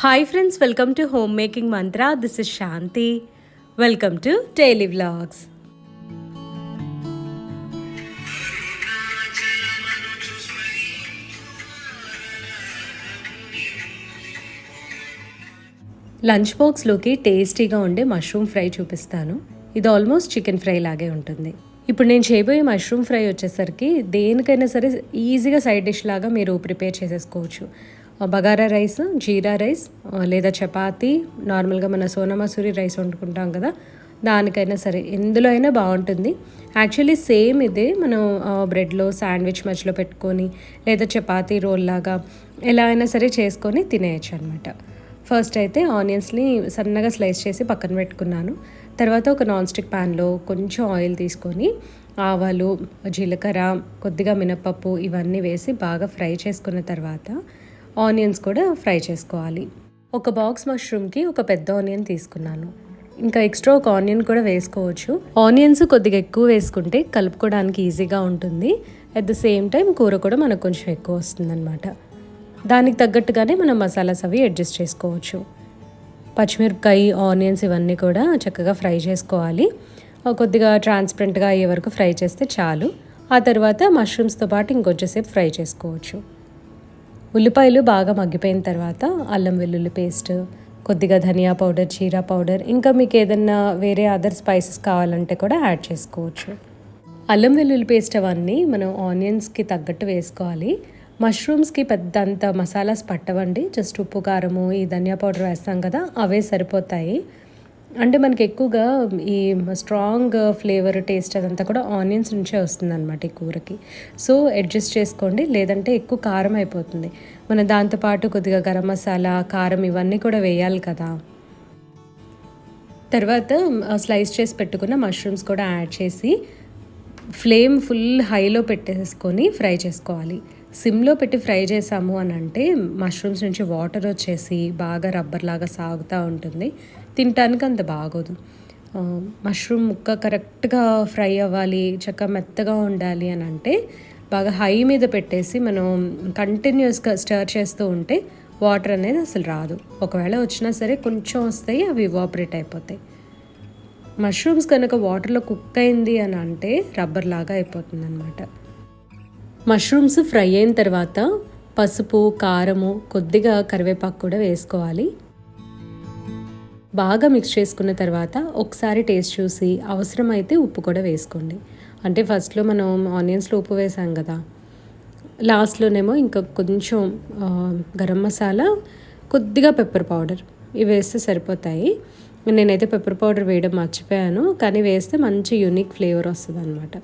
Hi friends welcome to home making mantra this is Shanti welcome to daily vlogs lunch బాక్స్లోకి టేస్టీగా ఉండే mushroom fry చూపిస్తాను. ఇది almost chicken fry లాగే ఉంటుంది. ఇప్పుడు నేను చేయబోయే మష్రూమ్ ఫ్రై వచ్చేసరికి దేనికైనా సరే ఈజీగా సైడ్ డిష్ లాగా మీరు ప్రిపేర్ చేసేసుకోవచ్చు. బగారా రైస్ జీరా రైస్ లేదా చపాతి నార్మల్గా మన సోనా మసూరి రైస్ వండుకుంటాం కదా దానికైనా సరే ఎందులో అయినా బాగుంటుంది. యాక్చువల్లీ సేమ్ ఇదే మనం బ్రెడ్లో శాండ్విచ్ మధ్యలో పెట్టుకొని లేదా చపాతీ రోల్ లాగా ఎలా అయినా సరే చేసుకొని తినేయచ్చు అనమాట ఫస్ట్ అయితే ఆనియన్స్ని సన్నగా స్లైస్ చేసి పక్కన పెట్టుకున్నాను. తర్వాత ఒక నాన్ స్టిక్ ప్యాన్లో కొంచెం ఆయిల్ తీసుకొని ఆవాలు జీలకర్ర కొద్దిగా మినపప్పు ఇవన్నీ వేసి బాగా ఫ్రై చేసుకున్న తర్వాత ఆనియన్స్ కూడా ఫ్రై చేసుకోవాలి. ఒక బాక్స్ మష్రూమ్కి ఒక పెద్ద ఆనియన్ తీసుకున్నాను. ఇంకా ఎక్స్ట్రా ఒక ఆనియన్ కూడా వేసుకోవచ్చు. ఆనియన్స్ కొద్దిగా ఎక్కువ వేసుకుంటే కలుపుకోవడానికి ఈజీగా ఉంటుంది. అట్ ద సేమ్ టైం కూర కూడా మనకు కొంచెం ఎక్కువ వస్తుందన్నమాట. దానికి తగ్గట్టుగానే మనం మసాలాస్ అవి అడ్జస్ట్ చేసుకోవచ్చు. పచ్చిమిరపకాయ ఆనియన్స్ ఇవన్నీ కూడా చక్కగా ఫ్రై చేసుకోవాలి. కొద్దిగా ట్రాన్స్పరెంట్గా అయ్యే వరకు ఫ్రై చేస్తే చాలు. ఆ తర్వాత మష్రూమ్స్తో పాటు ఇంకొంచెంసేపు ఫ్రై చేసుకోవచ్చు. ఉల్లిపాయలు బాగా మగ్గిపోయిన తర్వాత అల్లం వెల్లుల్లి పేస్ట్ కొద్దిగా ధనియా పౌడర్ జీరా పౌడర్ ఇంకా మీకు ఏదన్నా వేరే అదర్ స్పైసెస్ కావాలంటే కూడా యాడ్ చేసుకోవచ్చు. అల్లం వెల్లుల్లి పేస్ట్ అవన్నీ మనం ఆనియన్స్కి తగ్గట్టు వేసుకోవాలి. మష్రూమ్స్కి పెద్ద అంత మసాలాస్ పట్టవండి. జస్ట్ ఉప్పు కారము ఈ ధనియా పౌడర్ వేస్తాం కదా అవే సరిపోతాయి. అంటే మనకి ఎక్కువగా ఈ స్ట్రాంగ్ ఫ్లేవర్ టేస్ట్ అదంతా కూడా ఆనియన్స్ నుంచే వస్తుంది అనమాట ఈ కూరకి. సో అడ్జస్ట్ చేసుకోండి. లేదంటే ఎక్కువ కారం అయిపోతుంది. మన దాంతోపాటు కొద్దిగా గరం మసాలా కారం ఇవన్నీ కూడా వేయాలి కదా. తర్వాత స్లైస్ చేసి పెట్టుకున్న మష్రూమ్స్ కూడా యాడ్ చేసి ఫ్లేమ్ ఫుల్ హైలో పెట్టేసుకొని ఫ్రై చేసుకోవాలి. సిమ్లో పెట్టి ఫ్రై చేసాము అని అంటే మష్రూమ్స్ నుంచి వాటర్ వచ్చేసి బాగా రబ్బర్ లాగా సాగుతూ ఉంటుంది. తినటానికి అంత బాగోదు మష్రూమ్ ముక్క కరెక్ట్గా ఫ్రై అవ్వాలి చక్కగా మెత్తగా ఉండాలి అని అంటే బాగా హై మీద పెట్టేసి మనం కంటిన్యూస్గా స్టర్ చేస్తూ ఉంటే వాటర్ అనేది అసలు రాదు. ఒకవేళ వచ్చినా సరే కొంచెం వస్తాయి అవి ఇవాపరేట్ అయిపోతాయి. మష్రూమ్స్ కనుక వాటర్లో కుక్ అయింది అని అంటే రబ్బర్ లాగా అయిపోతుంది అనమాట మష్రూమ్స్ ఫ్రై అయిన తర్వాత పసుపు కారము కొద్దిగా కరివేపాకు కూడా వేసుకోవాలి. బాగా మిక్స్ చేసుకున్న తర్వాత ఒకసారి టేస్ట్ చూసి అవసరమైతే ఉప్పు కూడా వేసుకోండి. అంటే ఫస్ట్లో మనం ఆనియన్స్లో ఉప్పు వేసాం కదా లాస్ట్లోనేమో ఇంకా కొంచెం గరం మసాలా కొద్దిగా పెప్పర్ పౌడర్ ఇవి వేస్తే సరిపోతాయి. నేనైతే పెప్పర్ పౌడర్ వేయడం మర్చిపోయాను కానీ వేస్తే మంచి యూనిక్ ఫ్లేవర్ వస్తుంది అనమాట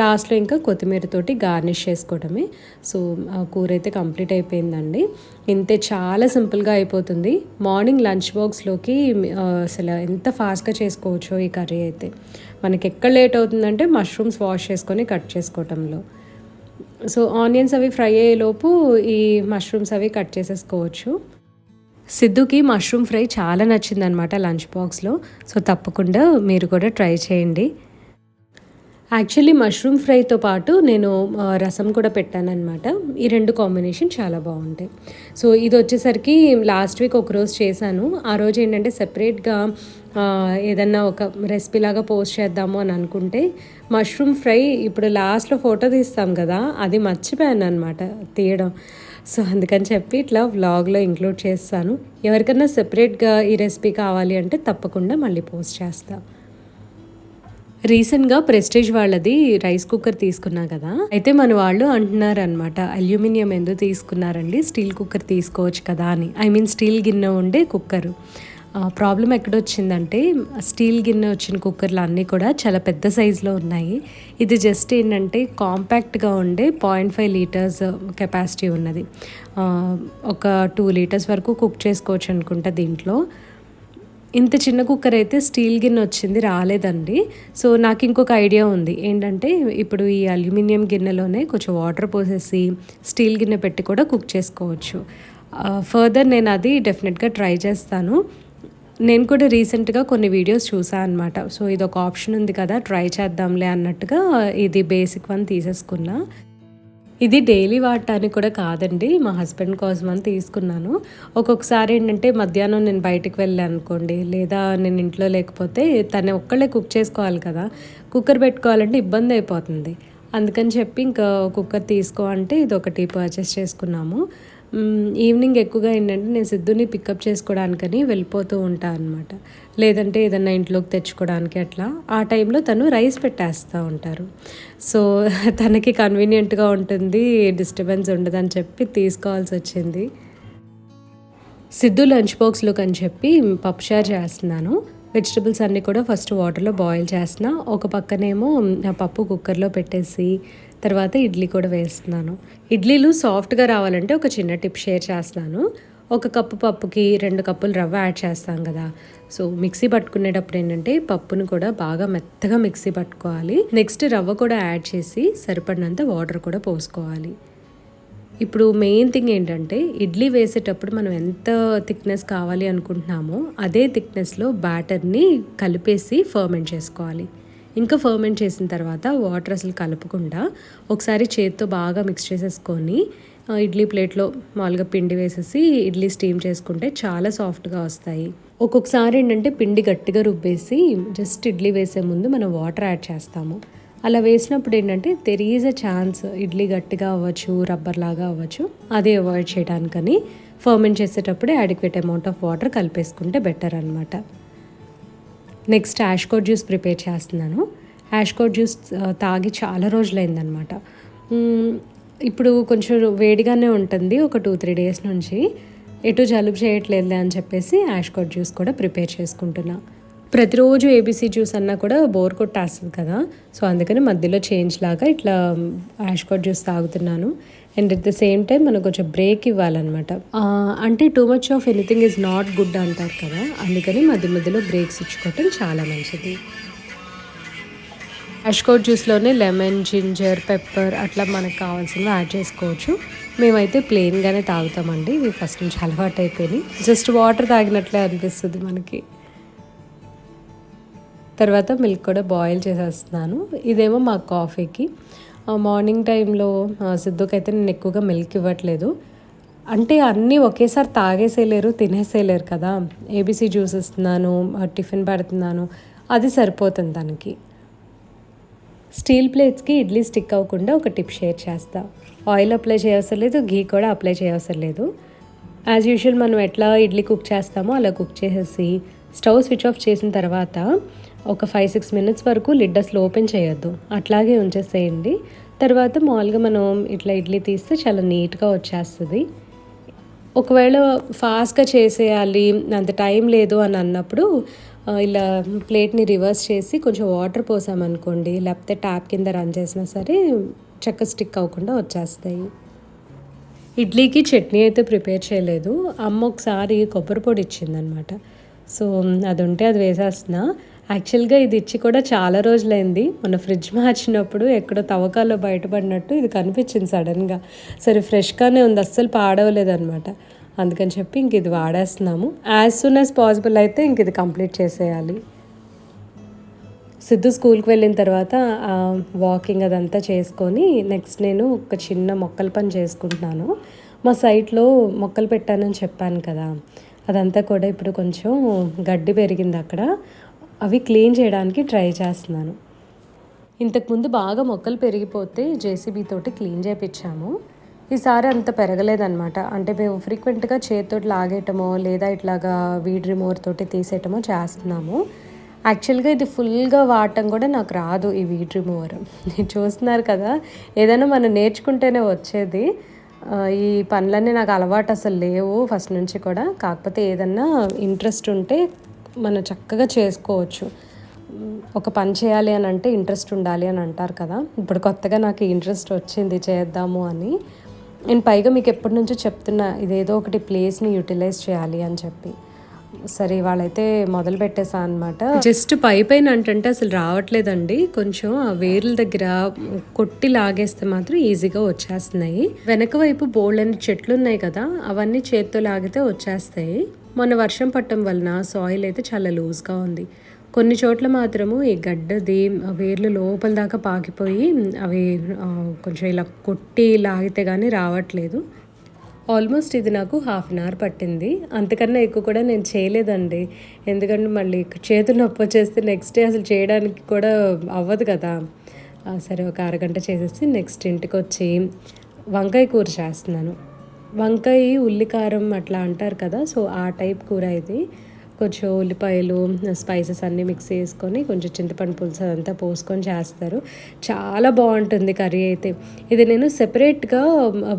లాస్ట్లో ఇంకా కొత్తిమీరతోటి గార్నిష్ చేసుకోవడమే. సో ఆ కూర అయితే కంప్లీట్ అయిపోయిందండి. ఇంతే చాలా సింపుల్గా అయిపోతుంది. మార్నింగ్ లంచ్ బాక్స్లోకి అసలు ఎంత ఫాస్ట్గా చేసుకోవచ్చో ఈ కర్రీ అయితే. మనకి ఎక్కడ లేట్ అవుతుందంటే మష్రూమ్స్ వాష్ చేసుకొని కట్ చేసుకోవటంలో. సో ఆనియన్స్ అవి ఫ్రై అయ్యేలోపు ఈ మష్రూమ్స్ అవి కట్ చేసేసుకోవచ్చు. సిద్ధుకి మష్రూమ్ ఫ్రై చాలా నచ్చిందనమాట లంచ్ బాక్స్లో. సో తప్పకుండా మీరు కూడా ట్రై చేయండి. యాక్చువల్లీ మష్రూమ్ ఫ్రైతో పాటు నేను రసం కూడా పెట్టానమాట ఈ రెండు కాంబినేషన్ చాలా బాగుంటాయి. సో ఇది వచ్చేసరికి లాస్ట్ వీక్ ఒక రోజు చేశాను. ఆ రోజు ఏంటంటే సెపరేట్గా ఏదన్నా ఒక రెసిపీ లాగా పోస్ట్ చేద్దాము అని అనుకుంటే మష్రూమ్ ఫ్రై ఇప్పుడు లాస్ట్లో ఫోటో తీస్తాం కదా అది మర్చిపోయాను అనమాట తీయడం. సో అందుకని చెప్పి ఇట్లా వ్లాగ్లో ఇంక్లూడ్ చేస్తాను. ఎవరికన్నా సెపరేట్గా ఈ రెసిపీ కావాలి అంటే తప్పకుండా మళ్ళీ పోస్ట్ చేస్తాను రీసెంట్గా ప్రెస్టేజ్ వాళ్ళది రైస్ కుక్కర్ తీసుకున్నా కదా అయితే మన వాళ్ళు అంటున్నారు అనమాట అల్యూమినియం ఎందుకు తీసుకున్నారండి? స్టీల్ కుక్కర్ తీసుకోవచ్చు కదా అని. ఐ మీన్ స్టీల్ గిన్నె ఉండే కుక్కర్ ప్రాబ్లం ఎక్కడొచ్చిందంటే స్టీల్ గిన్నె వచ్చిన కుక్కర్లు అన్నీ కూడా చాలా పెద్ద సైజులో ఉన్నాయి. ఇది జస్ట్ ఏంటంటే కాంపాక్ట్గా ఉండే పాయింట్ ఫైవ్ లీటర్స్ కెపాసిటీ ఉన్నది. ఒక టూ లీటర్స్ వరకు కుక్ చేసుకోవచ్చు అనుకుంటా దీంట్లో. ఇంత చిన్న కుక్కర్ అయితే స్టీల్ గిన్నె వచ్చింది రాలేదండి. సో నాకు ఇంకొక ఐడియా ఉంది. ఏంటంటే ఇప్పుడు ఈ అల్యూమినియం గిన్నెలోనే కొంచెం వాటర్ పోసేసి స్టీల్ గిన్నె పెట్టి కూడా కుక్ చేసుకోవచ్చు. ఫర్దర్ నేను అది డెఫినెట్గా ట్రై చేస్తాను. నేను కూడా రీసెంట్గా కొన్ని వీడియోస్ చూసాను అనమాట సో ఇది ఒక ఆప్షన్ ఉంది కదా ట్రై చేద్దాంలే అన్నట్టుగా ఇది బేసిక్ వన్ తీసేసుకున్నా. ఇది డైలీ వాడటానికి కూడా కాదండి మా హస్బెండ్ కోసం అని తీసుకున్నాను. ఒక్కొక్కసారి ఏంటంటే మధ్యాహ్నం నేను బయటకు వెళ్ళాను అనుకోండి లేదా నేను ఇంట్లో లేకపోతే తను ఒక్కళ్ళే కుక్ చేసుకోవాలి కదా కుక్కర్ పెట్టుకోవాలంటే ఇబ్బంది అయిపోతుంది. అందుకని చెప్పి ఇంకా కుక్కర్ తీసుకో అంటే ఇది ఒకటి పర్చేస్ చేసుకున్నాము. ఈవినింగ్ ఎక్కువగా ఏంటంటే నేను సిద్ధుని పికప్ చేసుకోవడానికని వెళ్ళిపోతూ ఉంటాను అనమాట లేదంటే ఏదన్నా ఇంట్లోకి తెచ్చుకోవడానికి అట్లా. ఆ టైంలో తను రైస్ పెట్టేస్తూ ఉంటారు. సో తనకి కన్వీనియంట్గా ఉంటుంది డిస్టర్బెన్స్ ఉండదని చెప్పి తీసుకోవాల్సి వచ్చింది. సిద్ధు లంచ్ బాక్స్లోకి అని చెప్పి పప్పు షేర్ చేస్తున్నాను. వెజిటబుల్స్ అన్నీ కూడా ఫస్ట్ వాటర్లో బాయిల్ చేస్తున్నా. ఒక పక్కనేమో పప్పు కుక్కర్లో పెట్టేసి తర్వాత ఇడ్లీ కూడా వేస్తున్నాను. ఇడ్లీలు సాఫ్ట్గా రావాలంటే ఒక చిన్న టిప్ షేర్ చేస్తున్నాను. ఒక కప్పు పప్పుకి రెండు కప్పులు రవ్వ యాడ్ చేస్తాం కదా. సో మిక్సీ పట్టుకునేటప్పుడు ఏంటంటే పప్పును కూడా బాగా మెత్తగా మిక్సీ పట్టుకోవాలి. నెక్స్ట్ రవ్వ కూడా యాడ్ చేసి సరిపడినంత వాటర్ కూడా పోసుకోవాలి. ఇప్పుడు మెయిన్ థింగ్ ఏంటంటే ఇడ్లీ వేసేటప్పుడు మనం ఎంత థిక్నెస్ కావాలి అనుకుంటున్నామో అదే థిక్నెస్లో బ్యాటర్ని కలిపేసి ఫర్మెంట్ చేసుకోవాలి. ఇంకా ఫర్మెంట్ చేసిన తర్వాత వాటర్ అసలు కలపకుండా ఒకసారి చేత్తో బాగా మిక్స్ చేసేసుకొని ఇడ్లీ ప్లేట్లో మామూలుగా పిండి వేసేసి ఇడ్లీ స్టీమ్ చేసుకుంటే చాలా సాఫ్ట్గా వస్తాయి. ఒక్కొక్కసారి ఏంటంటే పిండి గట్టిగా రుబ్బేసి జస్ట్ ఇడ్లీ వేసే ముందు మనం వాటర్ యాడ్ చేస్తాము. అలా వేసినప్పుడు ఏంటంటే there is a chance idli గట్టిగా అవ్వచ్చు రబ్బర్ లాగా అవ్వచ్చు. అది అవాయిడ్ చేయడానికని ఫర్మెంట్ చేసేటప్పుడే అడిక్వేట్ అమౌంట్ ఆఫ్ వాటర్ కలిపేసుకుంటే బెటర్ అనమాట next ash gourd juice prepare చేస్తున్నాను. యాష్కోట్ జ్యూస్ uh, తాగి చాలా రోజులైందనమాట hmm, ఇప్పుడు కొంచెం వేడిగానే ఉంటుంది ఒక టూ త్రీ డేస్ నుంచి. ఎటు జలుబు చేయట్లేదులే అని చెప్పేసి యాష్కోట్ జ్యూస్ కూడా ప్రిపేర్ చేసుకుంటున్నాను ప్రతిరోజు ఏబీసీ జ్యూస్ అన్నా కూడా బోర్ కొట్టేస్తుంది కదా. సో అందుకని మధ్యలో చేంజ్ లాగా ఇట్లా యాష్ జ్యూస్ తాగుతున్నాను. And at the same time మనకు కొంచెం బ్రేక్ ఇవ్వాలన్నమాట. అంటే too much of anything is not good అంటారు కదా. అందుకని మధ్య మధ్యలో బ్రేక్స్ ఇచ్చుకోవటం చాలా మంచిది. అష్కోట్ జ్యూస్లోనే లెమన్ జింజర్ పెప్పర్ అట్లా మనకు కావాల్సినవి యాడ్ చేసుకోవచ్చు. మేమైతే ప్లెయిన్గానే తాగుతామండి. ఇవి ఫస్ట్ నుంచి అలవాటు అయిపోయినాయి. జస్ట్ వాటర్ తాగినట్లే అనిపిస్తుంది మనకి. తర్వాత మిల్క్ కూడా బాయిల్ చేసేస్తున్నాను. ఇదేమో మా కాఫీకి. మార్నింగ్ టైంలో ఆ, సిద్ధుకైతే నేను ఎక్కువగా మిల్క్ ఇవ్వట్లేదు. అంటే అన్నీ ఒకేసారి తాగేసేయలేరు తినేసేయలేరు కదా. ఏబీసీ జ్యూస్ ఇస్తున్నాను టిఫిన్ పెడుతున్నాను. అది సరిపోతుంది తనకి. స్టీల్ ప్లేట్స్కి ఇడ్లీ స్టిక్ అవ్వకుండా ఒక టిప్ షేర్ చేస్తా. ఆయిల్ అప్లై చేయవసరం లేదు ఘీ కూడా అప్లై చేయవసరం లేదు. యాజ్ యూజువల్ మనం ఎట్లా ఇడ్లీ కుక్ చేస్తామో అలా కుక్ చేసేసి స్టవ్ స్విచ్ ఆఫ్ చేసిన తర్వాత ఒక ఫైవ్ సిక్స్ మినిట్స్ వరకు లిడ్ అసలు ఓపెన్ చేయొద్దు. అట్లాగే ఉంచేసేయండి. తర్వాత మామూలుగా మనం ఇట్లా ఇడ్లీ తీస్తే చాలా నీట్గా వచ్చేస్తుంది. ఒకవేళ ఫాస్ట్గా చేసేయాలి అంత టైం లేదు అని అన్నప్పుడు ఇలా ప్లేట్ని రివర్స్ చేసి కొంచెం వాటర్ పోసామనుకోండి లేకపోతే ట్యాప్ కింద రన్ చేసినా సరే చెక్క స్టిక్ అవ్వకుండా వచ్చేస్తాయి. ఇడ్లీకి చట్నీ అయితే ప్రిపేర్ చేయలేదు. అమ్మ ఒకసారి కొబ్బరి పొడి ఇచ్చిందనమాట. సో అది ఉంటే అది వేసేస్తున్నా. యాక్చువల్గా ఇది ఇచ్చి కూడా చాలా రోజులైంది. మన ఫ్రిడ్జ్ మార్చినప్పుడు ఎక్కడో తవ్వకాల్లో బయటపడినట్టు ఇది కనిపించింది సడన్గా సరే ఫ్రెష్గానే ఉంది. అస్సలు పాడవలేదు అనమాట అందుకని చెప్పి ఇంక ఇది వాడేస్తున్నాము. యాజ్ సూన్ యాజ్ పాసిబుల్ అయితే ఇంక ఇది కంప్లీట్ చేసేయాలి. సిద్ధు స్కూల్కి వెళ్ళిన తర్వాత వాకింగ్ అదంతా చేసుకొని నెక్స్ట్ నేను ఒక చిన్న మొక్కల పని చేసుకుంటున్నాను. మా సైట్లో మొక్కలు పెట్టానని చెప్పాను కదా. అదంతా కూడా ఇప్పుడు కొంచెం గడ్డి పెరిగింది అక్కడ. అవి క్లీన్ చేయడానికి ట్రై చేస్తున్నాను. ఇంతకుముందు బాగా మొక్కలు పెరిగిపోతే జేసీబీ తోటి క్లీన్ చేయించాము ఈసారి అంత పెరగలేదన్నమాట. అంటే మేము ఫ్రీక్వెంట్గా చేతితో లాగేయటమో లేదా ఇట్లాగా వీడ్ రిమోర్ తోటి తీసేయటమో చేస్తున్నాము. యాక్చువల్గా ఇది ఫుల్గా వాడటం కూడా నాకు రాదు ఈ వీడ్ రిమూవర్. మీరు చూస్తున్నారు కదా ఏదైనా మనం నేర్చుకుంటేనే వచ్చేది. ఈ పనులన్నీ నాకు అలవాటు అసలు లేవు ఫస్ట్ నుంచి కూడా. కాకపోతే ఏదన్నా ఇంట్రెస్ట్ ఉంటే మనం చక్కగా చేసుకోవచ్చు. ఒక పని చేయాలి అని అంటే ఇంట్రెస్ట్ ఉండాలి అని అంటారు కదా. ఇప్పుడు కొత్తగా నాకు ఇంట్రెస్ట్ వచ్చింది చేద్దాము అని. నేను పైగా మీకు ఎప్పటి నుంచో చెప్తున్నా ఇదేదో ఒకటి ప్లేస్ని యూటిలైజ్ చేయాలి అని చెప్పి. సరే వాళ్ళైతే మొదలు పెట్టేసా అనమాట జస్ట్ పై పైన అంటే అసలు రావట్లేదండి. కొంచెం ఆ వేర్ల దగ్గర కొట్టి లాగేస్తే మాత్రం ఈజీగా వచ్చేస్తున్నాయి. వెనక వైపు బోల్డ్ చెట్లు ఉన్నాయి కదా అవన్నీ చేత్తో లాగితే వచ్చేస్తాయి. మొన్న వర్షం పట్టడం వలన సాయిల్ అయితే చాలా లూజ్గా ఉంది. కొన్ని చోట్ల మాత్రము ఈ గడ్డది వేర్లు లోపల దాకా పాకిపోయి అవి కొంచెం ఇలా కొట్టి లాగితే కానీ రావట్లేదు. ఆల్మోస్ట్ ఇది నాకు హాఫ్ అన్ అవర్ పట్టింది. అంతకన్నా ఎక్కువ కూడా నేను చేయలేదండి. ఎందుకంటే మళ్ళీ చేతులు నొప్పి వచ్చేస్తే నెక్స్ట్ డే అసలు చేయడానికి కూడా అవ్వదు కదా. సరే ఒక అరగంట చేసేసి నెక్స్ట్ ఇంటికి వచ్చి వంకాయ కూర చేస్తున్నాను. వంకాయ ఉల్లికారం అట్లా అంటారు కదా సో ఆ టైప్ కూర ఇది. కొంచెం ఉల్లిపాయలు స్పైసెస్ అన్నీ మిక్స్ చేసుకొని కొంచెం చింతపండు పులుసు అదంతా పోసుకొని చేస్తారు. చాలా బాగుంటుంది కర్రీ అయితే. ఇది నేను సెపరేట్గా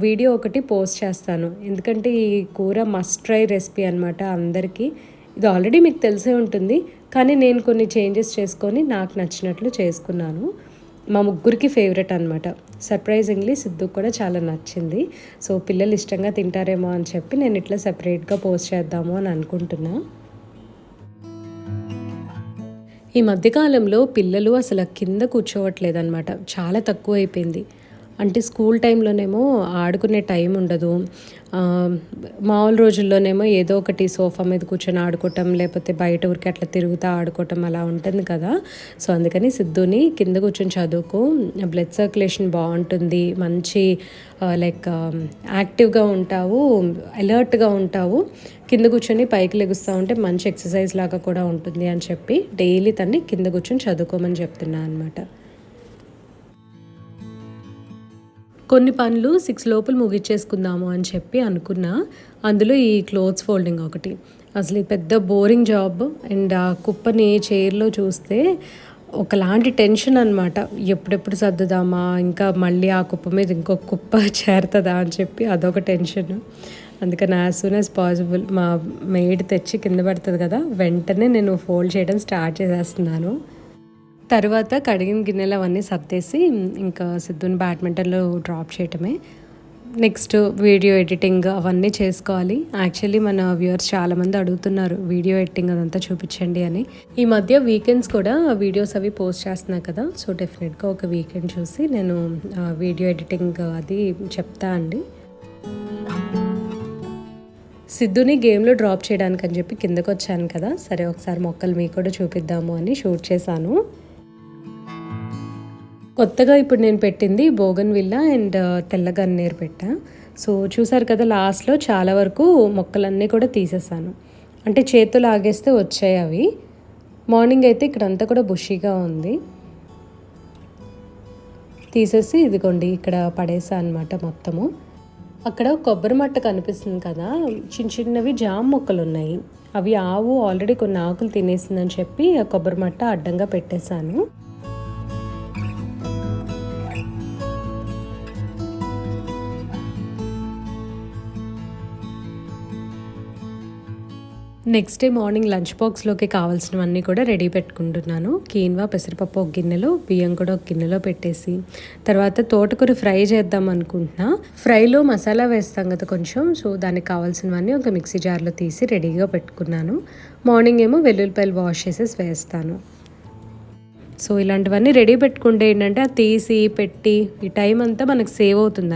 వీడియో ఒకటి పోస్ట్ చేస్తాను. ఎందుకంటే ఈ కూర మస్ట్ ట్రై రెసిపీ అనమాట అందరికీ. ఇది ఆల్రెడీ మీకు తెలిసే ఉంటుంది కానీ నేను కొన్ని చేంజెస్ చేసుకొని నాకు నచ్చినట్లు చేసుకున్నాను. మా ముగ్గురికి ఫేవరెట్ అనమాట సర్ప్రైజింగ్లీ సిద్ధు కూడా చాలా నచ్చింది. సో పిల్లలు ఇష్టంగా తింటారేమో అని చెప్పి నేను ఇట్లా సెపరేట్గా పోస్ట్ చేద్దాము అని అనుకుంటున్నా. ఈ మధ్యకాలంలో పిల్లలు అసలు కింద కూర్చోవట్లేదు అనమాట చాలా తక్కువ అయిపోయింది అంటే స్కూల్ టైంలోనేమో ఆడుకునే టైం ఉండదు. మామూలు రోజుల్లోనేమో ఏదో ఒకటి సోఫా మీద కూర్చొని ఆడుకోవటం లేకపోతే బయట ఊరికి అట్లా తిరుగుతూ ఆడుకోవటం అలా ఉంటుంది కదా. సో అందుకని సిద్ధుని కింద కూర్చొని చదువుకో. బ్లడ్ సర్క్యులేషన్ బాగుంటుంది. మంచి లైక్ యాక్టివ్గా ఉంటావు అలర్ట్గా ఉంటావు. కింద కూర్చొని పైకి లెగుస్తూ ఉంటే మంచి ఎక్సర్సైజ్ లాగా కూడా ఉంటుంది అని చెప్పి డైలీ తన్ని కింద కూర్చొని చదువుకోమని చెప్తున్నా అనమాట కొన్ని పనులు సిక్స్ లోపల ముగిచ్చేసుకుందాము అని చెప్పి అనుకున్నా. అందులో ఈ క్లోత్స్ ఫోల్డింగ్ ఒకటి. అసలు ఈ పెద్ద బోరింగ్ జాబ్ అండ్ ఆ కుప్పని చైర్లో చూస్తే ఒకలాంటి టెన్షన్ అనమాట ఎప్పుడెప్పుడు సర్దుదామా ఇంకా మళ్ళీ ఆ కుప్ప మీద ఇంకో కుప్ప చేరుతుందా అని చెప్పి అదొక టెన్షన్. అందుకని యాజ్ సూన్ యాజ్ పాసిబుల్ మా మెయిడ్ తెచ్చి కింద పడుతుంది కదా వెంటనే నేను ఫోల్డ్ చేయడం స్టార్ట్ చేసేస్తున్నాను. తర్వాత కడిగిన గిన్నెలు అవన్నీ సర్దేసి ఇంకా సిద్ధుని బ్యాడ్మింటన్లో డ్రాప్ చేయటమే. నెక్స్ట్ వీడియో ఎడిటింగ్ అవన్నీ చేసుకోవాలి. యాక్చువల్లీ మన వ్యూవర్స్ చాలామంది అడుగుతున్నారు వీడియో ఎడిటింగ్ అదంతా చూపించండి అని. ఈ మధ్య వీకెండ్స్ కూడా వీడియోస్ అవి పోస్ట్ చేస్తున్నా కదా సో డెఫినెట్గా ఒక వీకెండ్ చూసి నేను వీడియో ఎడిటింగ్ అది చెప్తా అండి. సిద్ధుని గేమ్లో డ్రాప్ చేయడానికి అని చెప్పి కిందకు వచ్చాను కదా సరే ఒకసారి మొక్కలు మీకు కూడా చూపిద్దాము అని షూట్ చేశాను. కొత్తగా ఇప్పుడు నేను పెట్టింది బోగన్ విల్లా అండ్ uh, తెల్లగన్నేరు పెట్టా. సో చూసారు కదా లాస్ట్లో చాలా వరకు మొక్కలన్నీ కూడా తీసేసాను. అంటే చేతులు ఆగేస్తే వచ్చాయి అవి. మార్నింగ్ అయితే ఇక్కడంతా కూడా బుషీగా ఉంది. తీసేసి ఇదిగోండి ఇక్కడ పడేసా అనమాట మొత్తము. అక్కడ కొబ్బరి మట్ట కనిపిస్తుంది కదా చిన్న చిన్నవి జామ మొక్కలు ఉన్నాయి. అవి ఆవు ఆల్రెడీ కొన్ని ఆకులు తినేసిందని చెప్పి ఆ కొబ్బరి మట్ట అడ్డంగా పెట్టేశాను. నెక్స్ట్ డే మార్నింగ్ లంచ్ బాక్స్లోకి కావాల్సినవన్నీ కూడా రెడీ పెట్టుకుంటున్నాను. కీన్వా పెసరపప్పు ఒక గిన్నెలో బియ్యం కూడా ఒక గిన్నెలో పెట్టేసి తర్వాత తోటకూర ఫ్రై చేద్దాం అనుకుంటున్నా. ఫ్రైలో మసాలా వేస్తాం కదా కొంచెం సో దానికి కావాల్సినవన్నీ ఒక మిక్సీ జార్లో తీసి రెడీగా పెట్టుకున్నాను. మార్నింగ్ ఏమో వెల్లుల్లిపాయలు వాష్ చేసేసి వేస్తాను. సో ఇలాంటివన్నీ రెడీ పెట్టుకుంటే ఏంటంటే అది తీసి పెట్టి ఈ టైం అంతా మనకు సేవ్ అవుతుంది